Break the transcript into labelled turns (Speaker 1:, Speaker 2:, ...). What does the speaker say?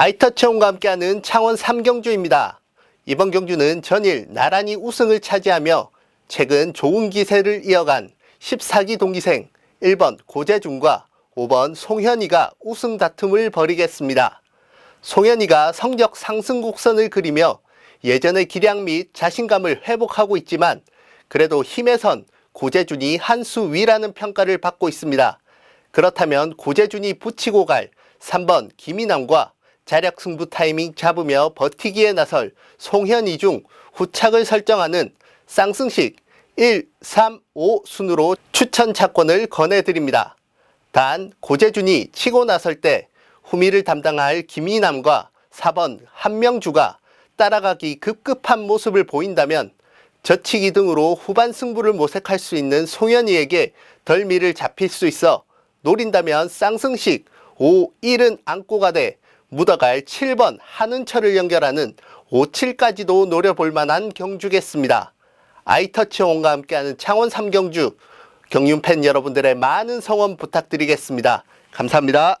Speaker 1: 아이터치온과 함께하는 창원 3경주입니다. 이번 경주는 전일 나란히 우승을 차지하며 최근 좋은 기세를 이어간 14기 동기생 1번 고재준과 5번 송현이가 우승 다툼을 벌이겠습니다. 송현이가 성적 상승 곡선을 그리며 예전의 기량 및 자신감을 회복하고 있지만 그래도 힘에선 고재준이 한 수 위라는 평가를 받고 있습니다. 그렇다면 고재준이 붙이고 갈 3번 김인남과 자력 승부 타이밍 잡으며 버티기에 나설 송현이 중 후착을 설정하는 쌍승식 1, 3, 5 순으로 추천 차권을 권해드립니다. 단 고재준이 치고 나설 때 후미를 담당할 김이남과 4번 한명주가 따라가기 급급한 모습을 보인다면 저치기 등으로 후반 승부를 모색할 수 있는 송현이에게 덜미를 잡힐 수 있어 노린다면 쌍승식 5, 1은 안고 가되 묻어갈 7번 한은철을 연결하는 5, 7까지도 노려볼 만한 경주겠습니다. 아이터치 온과 함께하는 창원 3경주 경륜 팬 여러분들의 많은 성원 부탁드리겠습니다. 감사합니다.